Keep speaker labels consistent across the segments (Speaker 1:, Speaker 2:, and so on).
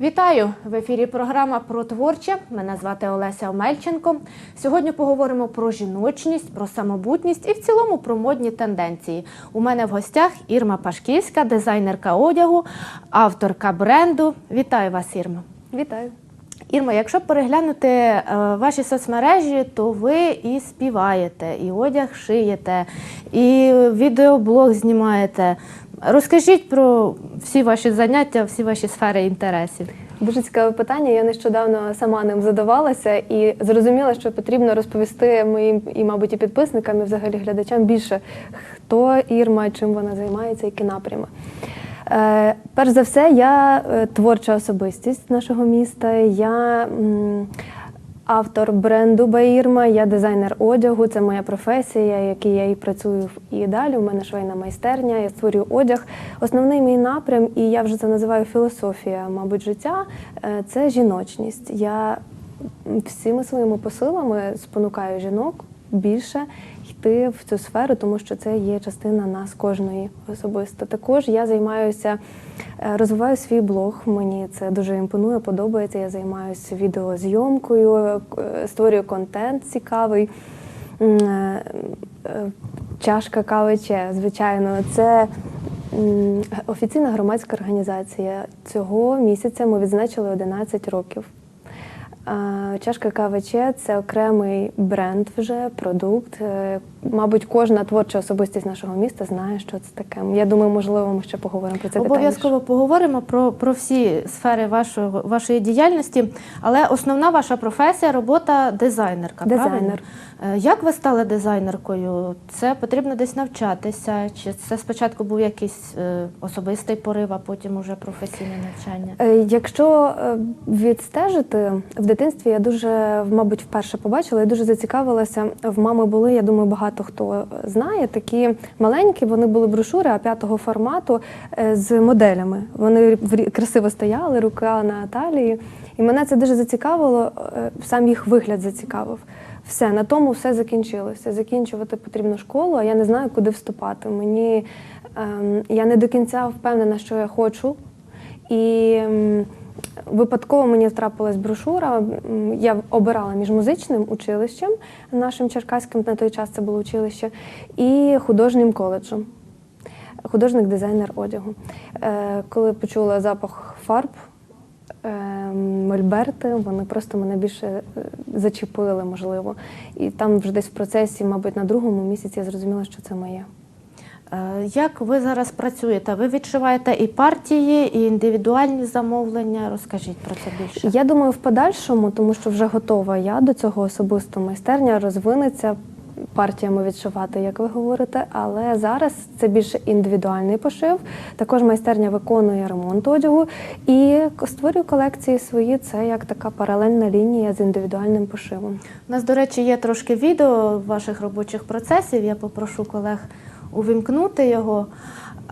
Speaker 1: Вітаю в ефірі. Програма про творче. Мене звати Олеся Омельченко. Сьогодні поговоримо про жіночність, про самобутність і в цілому про модні тенденції. У мене в гостях Ірма Пашківська, дизайнерка одягу, авторка бренду. Вітаю вас, Ірма.
Speaker 2: Вітаю.
Speaker 1: Ірма, якщо переглянути е, ваші соцмережі, то ви і співаєте, і одяг шиєте, і відеоблог знімаєте. Розкажіть про всі ваші заняття, всі ваші сфери інтересів.
Speaker 2: Дуже цікаве питання. Я нещодавно сама ним задавалася і зрозуміла, що потрібно розповісти моїм і, мабуть, і підписникам, і взагалі глядачам більше, хто Ірма, чим вона займається, які напрями. Е, перш за все, я е, творча особистість нашого міста. Я автор бренду Баїрма, я дизайнер одягу, це моя професія, якій я і працюю і далі. У мене швейна майстерня, я створюю одяг. Основний мій напрям, і я вже це називаю філософія, мабуть, життя е, це жіночність. Я всіми своїми посилами спонукаю жінок більше йти в цю сферу, тому що це є частина нас кожної особисто. Також я займаюся, е, розвиваю свій блог. Мені це дуже імпонує, подобається. Я займаюся відеозйомкою, е, створюю контент цікавий. Е, Чашка кави Че, звичайно, це офіційна громадська організація. Цього місяця ми відзначили 11 років. Чашка кави Че – це окремий бренд вже, продукт. Е, Мабуть, кожна творча особистість нашого міста знає, що це таке. Я думаю, можливо, ми ще поговоримо про це
Speaker 1: Обов'язково поговоримо про, про всі сфери вашого, вашої діяльності, але основна ваша професія робота дизайнерка.
Speaker 2: Дизайнер.
Speaker 1: Правильно? Е, Як ви стали дизайнеркою? Це потрібно десь навчатися? Чи це спочатку був якийсь е, особистий порив, а потім уже професійне навчання?
Speaker 2: Якщо відстежити в дитинстві, я дуже, мабуть, вперше побачила і дуже зацікавилася. В мами були, я думаю, багато хто знає, такі маленькі, вони були брошури а п'ятого формату е, з моделями. Вони красиво стояли, рука на талії. І мене це дуже зацікавило, е, сам їх вигляд зацікавив. Все, на тому все закінчилося. Закінчувати потрібно школу, а я не знаю, куди вступати. Мені ем, я не до кінця впевнена, що я хочу. І випадково мені трапилась брошура. Я обирала між музичним училищем, нашим черкаським на той час це було училище, і художнім коледжем. Художник-дизайнер одягу. Е, Коли почула запах фарб, е, мольберти, вони просто мене більше е, зачепили, можливо. І там вже десь в процесі, мабуть, на другому місяці я зрозуміла, що це моє.
Speaker 1: Е, Як ви зараз працюєте? Ви відшиваєте і партії, і індивідуальні замовлення? Розкажіть про це більше.
Speaker 2: Я думаю, в подальшому, тому що вже готова я до цього особисто майстерня розвинеться партіями відшивати, як ви говорите. Але зараз це більше індивідуальний пошив. Також майстерня виконує ремонт одягу і створюю колекції свої. Це як така паралельна лінія з індивідуальним пошивом.
Speaker 1: У нас, до речі, є трошки відео ваших робочих процесів. Я попрошу колег увімкнути його.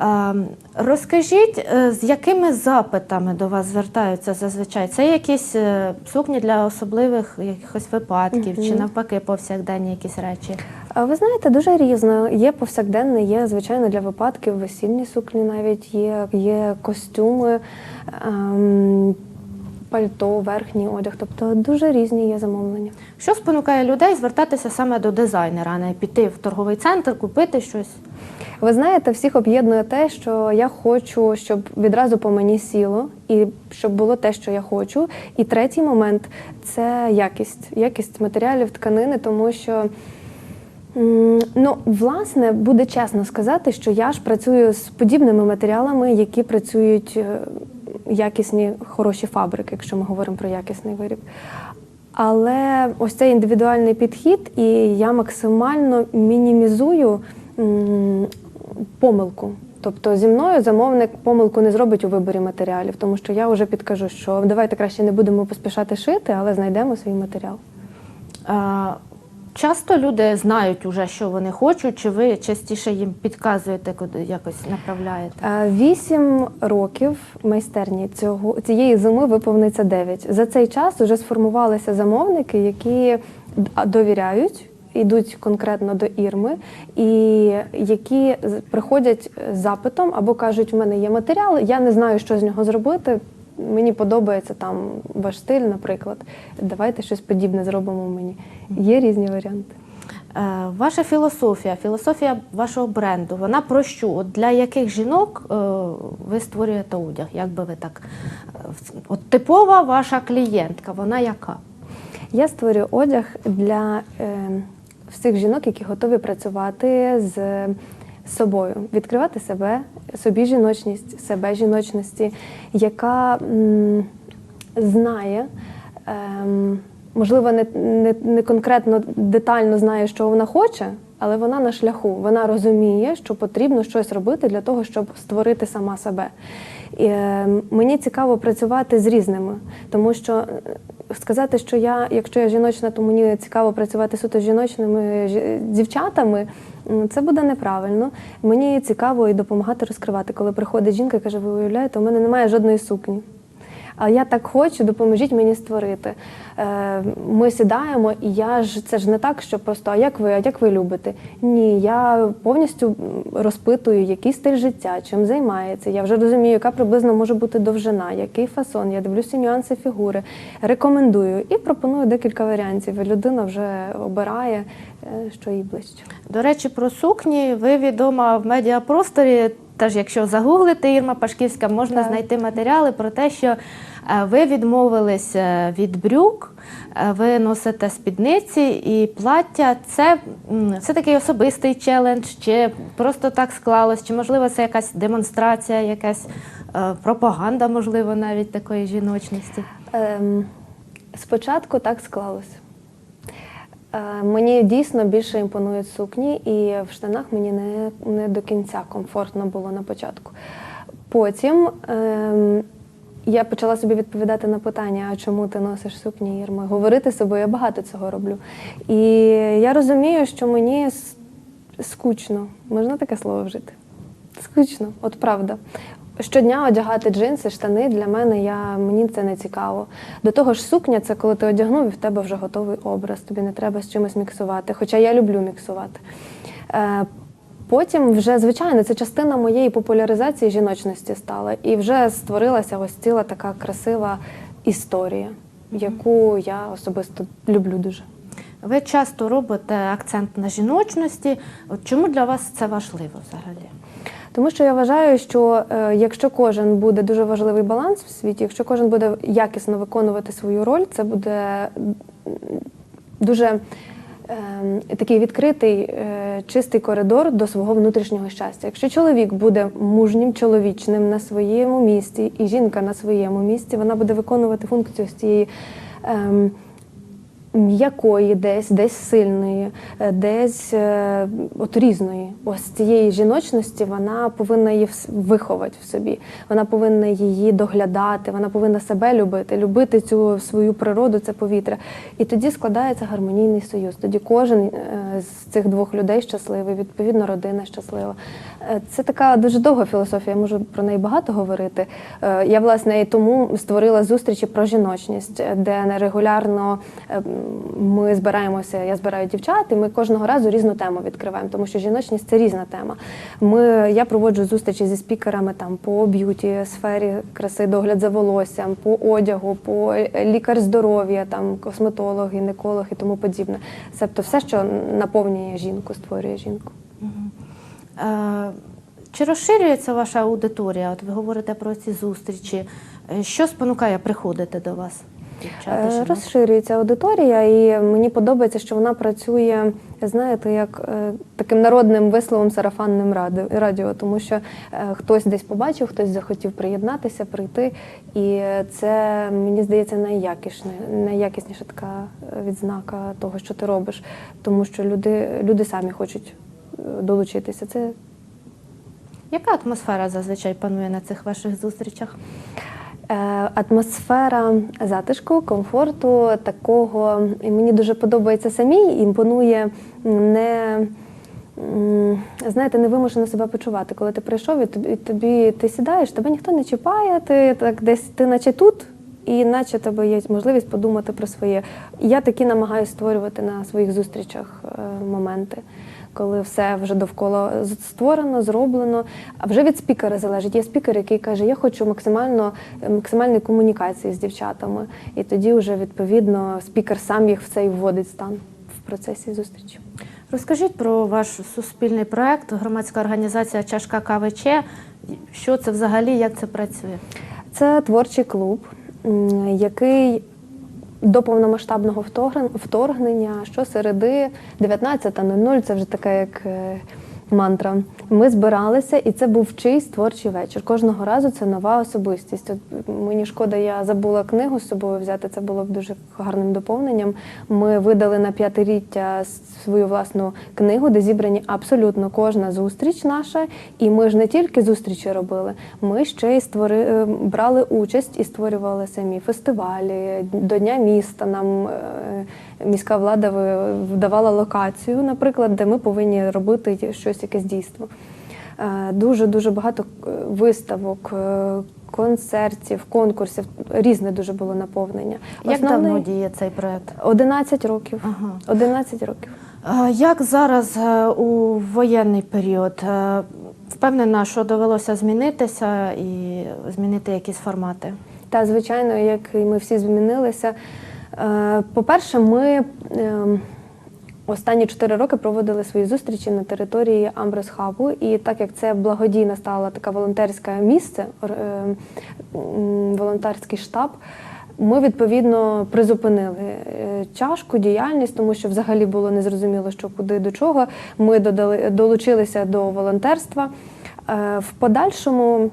Speaker 1: Е, Розкажіть, е, з якими запитами до вас звертаються зазвичай? Це якісь е, сукні для особливих якихось випадків, чи навпаки повсякденні якісь речі?
Speaker 2: Ви знаєте, дуже різно. Є повсякденне, є звичайно для випадків весільні сукні, навіть є, є костюми, ем, пальто, верхній одяг. Тобто дуже різні є замовлення.
Speaker 1: Що спонукає людей звертатися саме до дизайнера, а не піти в торговий центр, купити щось?
Speaker 2: Ви знаєте, всіх об'єднує те, що я хочу, щоб відразу по мені сіло, і щоб було те, що я хочу. І третій момент це якість, якість матеріалів тканини, тому що. Ну, власне, буде чесно сказати, що я ж працюю з подібними матеріалами, які працюють е, якісні хороші фабрики, якщо ми говоримо про якісний виріб. Але ось цей індивідуальний підхід, і я максимально мінімізую помилку. Тобто зі мною замовник помилку не зробить у виборі матеріалів, тому що я вже підкажу, що давайте краще не будемо поспішати шити, але знайдемо свій матеріал.
Speaker 1: Часто люди знають уже, що вони хочуть, чи ви частіше їм підказуєте, куди якось направляєте?
Speaker 2: Е, Вісім років майстерні цього цієї зими виповниться дев'ять. За цей час вже сформувалися замовники, які довіряють. Йдуть конкретно до Ірми, і які приходять з запитом або кажуть, у мене є матеріал, я не знаю, що з нього зробити. Мені подобається там ваш стиль, наприклад. Давайте щось подібне зробимо мені. Є різні варіанти.
Speaker 1: Е, Ваша філософія, філософія вашого бренду, вона про що? От для яких жінок е, ви створюєте одяг? Як би ви так? е, От типова ваша клієнтка, вона яка?
Speaker 2: Я створюю одяг для всіх жінок, які готові працювати з собою, відкривати себе, собі жіночність, себе жіночності, яка м, знає. ем, Можливо, не, не, не конкретно детально знає, що вона хоче, але вона на шляху. Вона розуміє, що потрібно щось робити для того, щоб створити сама себе. І, е, мені цікаво працювати з різними, тому що е, сказати, що я, якщо я жіночна, то мені цікаво працювати суто з жіночними жі- дівчатами. Це буде неправильно. Мені цікаво і допомагати розкривати. Коли приходить жінка і каже, ви уявляєте, у мене немає жодної сукні. А я так хочу, допоможіть мені створити. Е, Ми сідаємо, і я ж це ж не так, що просто а як ви, а як ви любите? Ні, я повністю розпитую, який стиль життя, чим займається. Я вже розумію, яка приблизно може бути довжина, який фасон. Я дивлюся нюанси фігури, рекомендую і пропоную декілька варіантів. Людина вже обирає, е, що їй ближче.
Speaker 1: До речі, про сукні ви відома в медіапросторі. Теж, якщо загуглити Ірма Пашківська, можна
Speaker 2: Так.
Speaker 1: знайти матеріали про те, що е, ви відмовились е, від брюк, е, ви носите спідниці і плаття. Це все такий особистий челендж, чи просто так склалось, чи можливо це якась демонстрація, якась пропаганда, можливо, навіть такої жіночності.
Speaker 2: Ем, спочатку так склалося. Е, мені дійсно більше імпонують сукні, і в штанах мені не, не до кінця комфортно було на початку. Потім ем, я почала собі відповідати на питання, а чому ти носиш сукні, Ірма? Говорити собою, я багато цього роблю. І я розумію, що мені скучно. Можна таке слово вжити? Скучно, от правда. Щодня одягати джинси, штани для мене я, мені це не цікаво. До того ж, сукня це коли ти одягнув і в тебе вже готовий образ, тобі не треба з чимось міксувати. Хоча я люблю міксувати. Е, потім, вже, звичайно, це частина моєї популяризації жіночності стала. І вже створилася ось ціла така красива історія, яку я особисто люблю дуже.
Speaker 1: Ви часто робите акцент на жіночності. Чому для вас це важливо взагалі?
Speaker 2: Тому що я вважаю, що е, якщо кожен буде дуже важливий баланс в світі, якщо кожен буде якісно виконувати свою роль, це буде дуже ем, такий відкритий, е, чистий коридор до свого внутрішнього щастя. Якщо чоловік буде мужнім, чоловічним на своєму місці, і жінка на своєму місці, вона буде виконувати функцію з цієї. Ем, М'якої, десь, десь сильної, е, десь е, от різної. Ось цієї жіночності вона повинна її виховати в собі. Вона повинна її доглядати, вона повинна себе любити, любити цю свою природу, це повітря. І тоді складається гармонійний союз. Тоді кожен е, з цих двох людей щасливий, відповідно, родина щаслива. Це така дуже довга філософія, я можу про неї багато говорити. Я, власне, і тому створила зустрічі про жіночність, де регулярно е, м, ми збираємося, я збираю дівчат, і ми кожного разу різну тему відкриваємо, тому що жіночність це різна тема. Ми, я проводжу зустрічі зі спікерами там по б'юті сфері краси, догляд за волоссям, по одягу, по лікар здоров'я, там косметолог, гінеколог і тому подібне. Тобто все, що наповнює жінку, створює жінку.
Speaker 1: Е, Чи розширюється ваша аудиторія? От ви говорите про ці зустрічі. Е, Що спонукає приходити до вас? Дівчата,
Speaker 2: Е. Розширюється аудиторія, і мені подобається, що вона працює, знаєте, як е, таким народним висловом сарафанним радіо, тому що е, хтось десь побачив, хтось захотів приєднатися, прийти. І це мені здається найякісніша така відзнака того, що ти робиш, тому що люди, люди самі хочуть долучитися. Це
Speaker 1: Яка атмосфера зазвичай панує на цих ваших зустрічах?
Speaker 2: Е, Атмосфера затишку, комфорту, такого мені дуже подобається самій, імпонує не знаєте, не вимушено себе почувати. Коли ти прийшов і тобі, тобі ти сідаєш, тебе ніхто не чіпає, ти так десь ти наче тут, і наче тебе є можливість подумати про своє. Я такі намагаюся створювати на своїх зустрічах е, моменти. Коли все вже довкола створено, зроблено, а вже від спікера залежить. Є спікер, який каже, я хочу максимально максимальної комунікації з дівчатами. І тоді вже відповідно спікер сам їх в цей вводить стан в процесі зустрічі.
Speaker 1: Розкажіть про ваш суспільний проект, громадська організація Чашка кави Че. Що це взагалі, як це працює?
Speaker 2: Це творчий клуб, який до повномасштабного вторгнен- вторгнення щосереди 19.00, це вже така як е, мантра. Ми збиралися, і це був чийсь творчий вечір. Кожного разу це нова особистість. От мені шкода, я забула книгу з собою взяти. Це було б дуже гарним доповненням. Ми видали на п'ятиріття свою власну книгу, де зібрані абсолютно кожна зустріч наша. І ми ж не тільки зустрічі робили, ми ще й створи, е, брали участь і створювали самі фестивалі. До Дня міста нам е, міська влада вдавала локацію, наприклад, де ми повинні робити щось, якесь дійство. Дуже дуже багато е, виставок, е, концертів, конкурсів. Різне дуже було наповнення.
Speaker 1: Як
Speaker 2: Основний-
Speaker 1: давно діє цей проект?
Speaker 2: 11 років.
Speaker 1: Ага.
Speaker 2: 11 років.
Speaker 1: Як зараз е, у воєнний період? Е, Впевнена, що довелося змінитися і змінити якісь формати.
Speaker 2: Та, звичайно, як і ми всі змінилися. Е, По-перше, ми ем, останні 4 роки проводили свої зустрічі на території Амброс Хабу. І так як це благодійна стала така волонтерське місце, е, волонтерський штаб. Ми відповідно призупинили е, чашку діяльність, тому що взагалі було незрозуміло, що куди до чого. Ми додали долучилися до волонтерства. Е, В подальшому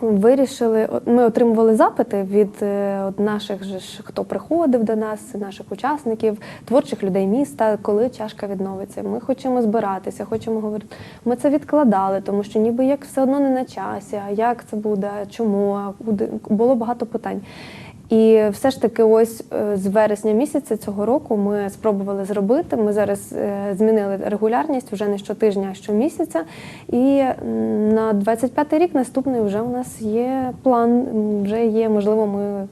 Speaker 2: Вирішили, ми отримували запити від е, наших же хто приходив до нас, наших учасників, творчих людей міста, коли чашка відновиться. Ми хочемо збиратися, хочемо говорити. Ми це відкладали, тому що ніби як все одно не на часі, а як це буде, чому, а куди було багато питань. І все ж таки, ось е, з вересня місяця цього року ми спробували зробити. Ми зараз е, змінили регулярність вже не щотижня, а щомісяця. І на 25-й рік наступний вже у нас є план, вже є, можливо, ми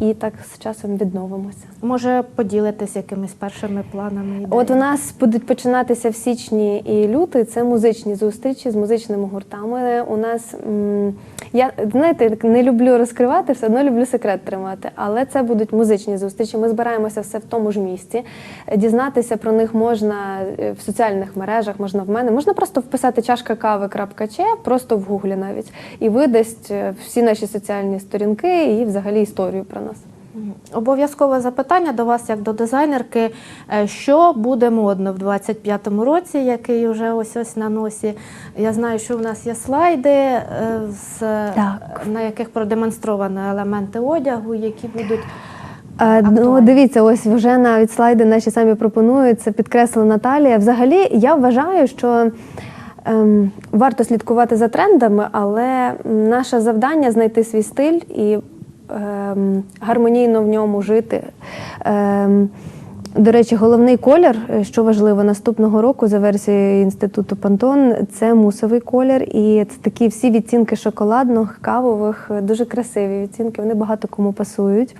Speaker 2: і так з часом відновимося.
Speaker 1: Може, поділитись якимись першими планами?
Speaker 2: От у нас будуть починатися в січні і лютий. Це музичні зустрічі з музичними гуртами. У нас я знаєте, не люблю розкривати, все одно люблю секрет тримати. Але це будуть музичні зустрічі. Ми збираємося все в тому ж місці. Дізнатися про них можна е, в соціальних мережах, можна в мене. Можна просто вписати чашка кави.че, просто в гуглі навіть, і видасть е, всі наші соціальні сторінки і взагалі історію про нас.
Speaker 1: Обов'язкове запитання до вас, як до дизайнерки. Е, Що буде модно в 25-му році, який вже ось ось на носі? Я знаю, що в нас є слайди, е, з,
Speaker 2: Так.
Speaker 1: на яких продемонстровано елементи одягу, які будуть.
Speaker 2: Е, Ну, дивіться, ось вже навіть слайди наші самі пропонують, це підкреслила Наталія. Взагалі, я вважаю, що ем, варто слідкувати за трендами, але наше завдання знайти свій стиль і гармонійно в ньому жити. Ем, до речі, головний колір, е, що важливо, наступного року за версією інституту Пантон, це мусовий колір, і це такі всі відцінки шоколадних, кавових, е, дуже красиві відцінки. Вони багато кому пасують.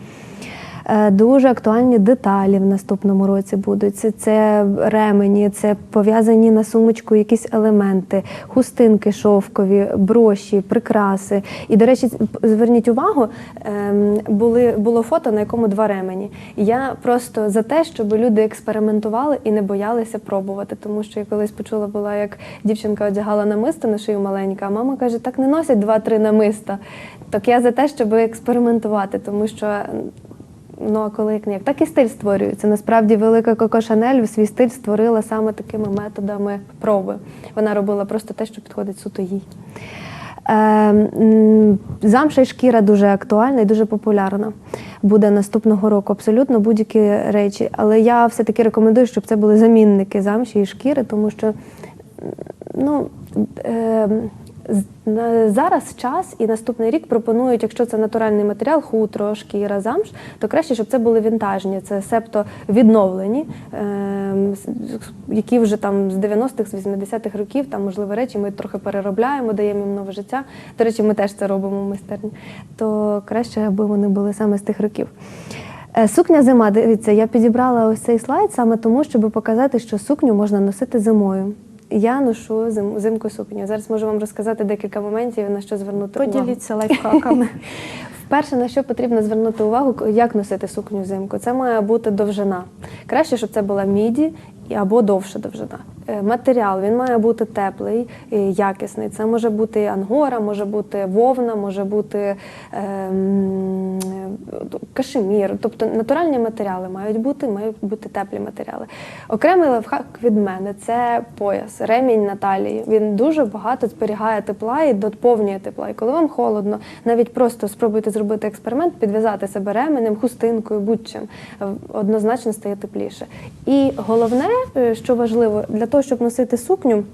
Speaker 2: Е, Дуже актуальні деталі в наступному році будуть. Це, це ремені, це пов'язані на сумочку якісь елементи, хустинки шовкові, броші, прикраси. І, до речі, зверніть увагу, ем, були, було фото, на якому два ремені. Я просто за те, щоб люди експериментували і не боялися пробувати. Тому що я колись почула, була, як дівчинка одягала намисто на шию маленька, а мама каже, так не носять два-три намиста. Так я за те, щоб експериментувати, тому що. Ну, а коли як так і стиль створюється. Насправді велика Коко Шанель свій стиль створила саме такими методами проби. Вона робила просто те, що підходить суто їй. Е, замша і шкіра дуже актуальна і дуже популярна. Буде наступного року абсолютно будь-які речі. Але я все-таки рекомендую, щоб це були замінники замші і шкіри, тому що ну, е, на- Зараз час і наступний рік пропонують, якщо це натуральний матеріал, хутро, шкіра, замш, то краще, щоб це були вінтажні, це себто відновлені, ем, які вже там з 90-х, з 80-х років, там можливо речі ми трохи переробляємо, даємо їм нове життя. До речі, ми теж це робимо в майстерні. То краще, аби вони були саме з тих років. Е, Сукня зима, дивіться, я підібрала ось цей слайд саме тому, щоб показати, що сукню можна носити зимою. Я ношу зим, зимку сукню. Зараз можу вам розказати декілька моментів, на що звернути увагу.
Speaker 1: Поділіться лайфхаками.
Speaker 2: Вперше на що потрібно звернути увагу, як носити сукню взимку. Це має бути довжина. Краще, щоб це була міді або довша довжина. Е, Матеріал він має бути теплий, і якісний. Це може бути ангора, може бути вовна, може бути ем, е, кашемір. Тобто натуральні матеріали мають бути, мають бути теплі матеріали. Окремий лайфхак від мене це пояс, ремінь на талії. Він дуже багато зберігає тепла і доповнює тепла. І коли вам холодно, навіть просто спробуйте зробити експеримент, підв'язати себе ременем, хустинкою, будь-чим, однозначно стає тепліше. І головне, е, що важливо, для того, щоб носити сукню.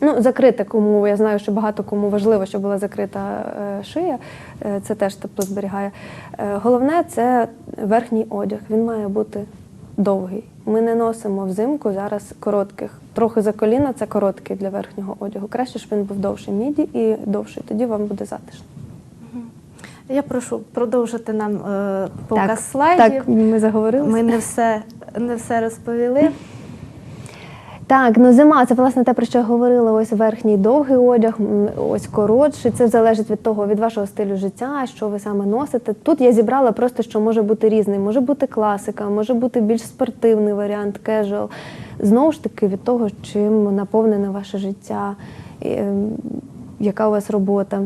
Speaker 2: Ну, закрита кому, я знаю, що багато кому важливо, щоб була закрита е, шия, е, це теж тепло зберігає. Е, головне це верхній одяг. Він має бути довгий. Ми не носимо взимку зараз коротких. Трохи за коліна це короткий для верхнього одягу. Краще, щоб він був довший міді і довший, тоді вам буде затишно.
Speaker 1: Я прошу продовжити нам показ слайдів.
Speaker 2: Так, ми заговорили.
Speaker 1: Ми не все, не все розповіли.
Speaker 2: Так, ну зима це власне те, про що я говорила. Ось верхній довгий одяг, ось коротший. Це залежить від того, від вашого стилю життя, що ви саме носите. Тут я зібрала просто, що може бути різний. Може бути класика, може бути більш спортивний варіант, кежуал. Знову ж таки, від того, чим наповнене ваше життя, ем, яка у вас робота.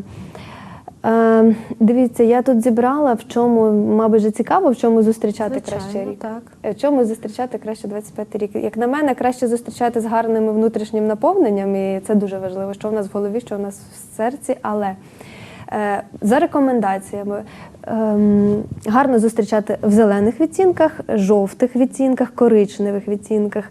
Speaker 2: Е, дивіться, я тут зібрала, в чому, мабуть, же цікаво, в чому зустрічати
Speaker 1: Звичайно,
Speaker 2: краще рік.
Speaker 1: так.
Speaker 2: В чому зустрічати краще 25 рік? Як на мене, краще зустрічати з гарним внутрішнім наповненням, і це дуже важливо, що в нас в голові, що в нас в серці. Але е, за рекомендаціями ем, гарно зустрічати в зелених відтінках, жовтих відтінках, коричневих відтінках.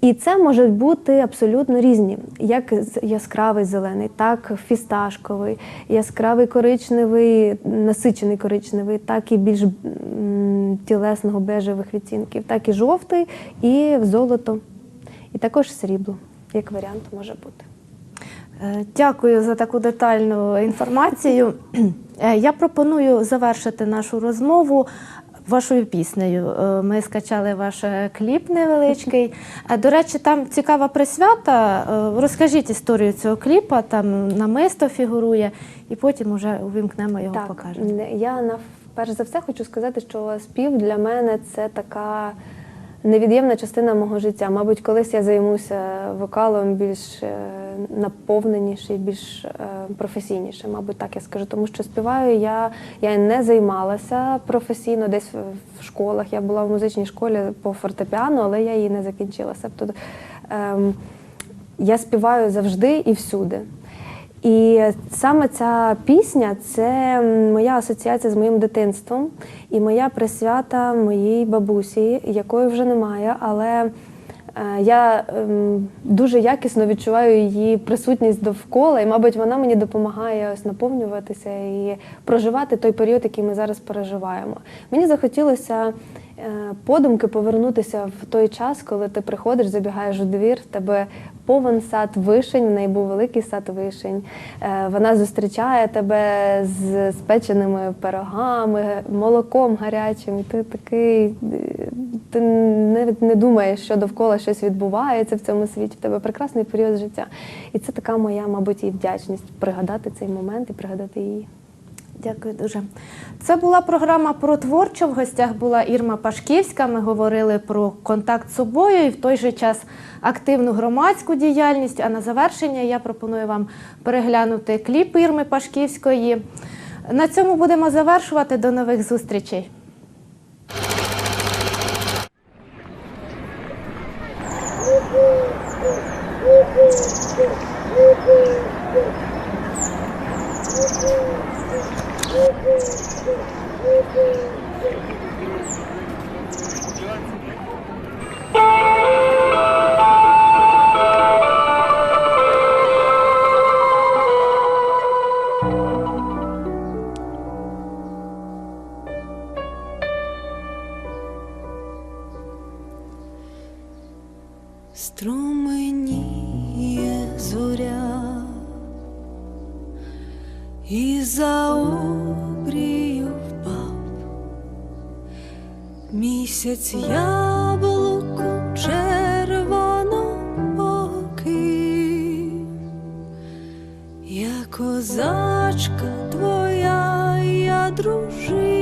Speaker 2: І це можуть бути абсолютно різні, як яскравий зелений, так фісташковий, яскравий коричневий, насичений коричневий, так і більш тілесного бежевих відтінків, так і жовтий, і золото, і також срібло, як варіант може бути.
Speaker 1: Е, Дякую за таку детальну інформацію. Е, Я пропоную завершити нашу розмову вашою піснею. Е, Ми скачали ваш е, кліп невеличкий. До речі, там цікава присвята. Е, Розкажіть історію цього кліпа, там намисто фігурує, і потім уже увімкнемо його, покажемо.
Speaker 2: не- я на перш за все хочу сказати, що спів для мене це така невід'ємна частина мого життя. Мабуть, колись я займуся вокалом більш наповненіше, більш е, професійніше, мабуть, так я скажу. Тому що співаю я, я не займалася професійно десь в, школах. Я була в музичній школі по фортепіано, але я її не закінчила. Тобто ем, я співаю завжди і всюди. І саме ця пісня це моя асоціація з моїм дитинством і моя присвята моїй бабусі, якої вже немає, але я ем, дуже якісно відчуваю її присутність довкола, і, мабуть, вона мені допомагає ось наповнюватися і проживати той період, який ми зараз переживаємо. Мені захотілося е, подумки повернутися в той час, коли ти приходиш, забігаєш у двір, в тебе повен сад вишень, в неї був великий сад вишень. Е, Вона зустрічає тебе з спеченими пирогами, молоком гарячим. Ти такий, е, ти не, не думаєш, що довкола щось відбувається в цьому світі. В тебе прекрасний період життя. І це така моя, мабуть, і вдячність пригадати цей момент і пригадати її.
Speaker 1: Дякую дуже. Це була програма про творчо. В гостях була Ірма Пашківська. Ми говорили про контакт з собою і в той же час активну громадську діяльність. А на завершення я пропоную вам переглянути кліп Ірми Пашківської. На цьому будемо завершувати. До нових зустрічей.
Speaker 3: Thank you. Місяць яблуко червонобокий, я козачка твоя, я дружина